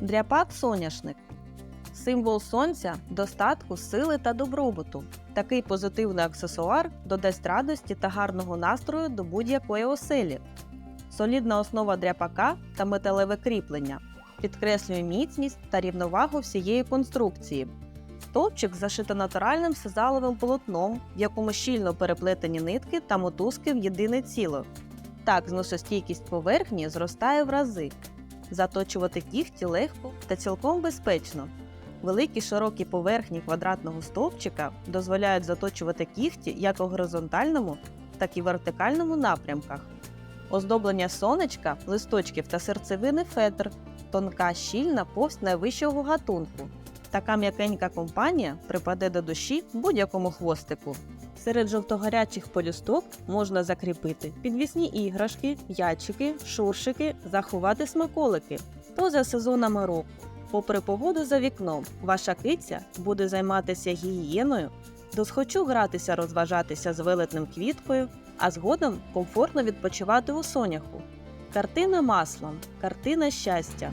Дряпак соняшник символ сонця, достатку, сили та добробуту. Такий позитивний аксесуар додасть радості та гарного настрою до будь-якої оселі. Солідна основа дряпака та металеве кріплення підкреслює міцність та рівновагу всієї конструкції. Стовпчик зашито натуральним сизаловим полотном, в якому щільно переплетені нитки та мотузки в єдине ціло. Так зносостійкість поверхні зростає в рази. Заточувати кігті легко та цілком безпечно. Великі широкі поверхні квадратного стовпчика дозволяють заточувати кігті як у горизонтальному, так і вертикальному напрямках. Оздоблення сонечка, листочків та серцевини фетр, тонка щільна повсть найвищого гатунку. Така м'якенька компанія припаде до душі будь-якому хвостику. Серед жовтогарячих полюсток можна закріпити підвісні іграшки, ячики, шуршики, заховати смаколики. То за сезонами року. Попри погоду за вікном, ваша киця буде займатися гігієною, досхочу гратися, розважатися з велетним квіткою, а згодом комфортно відпочивати у соняху. Картина маслом, картина щастя.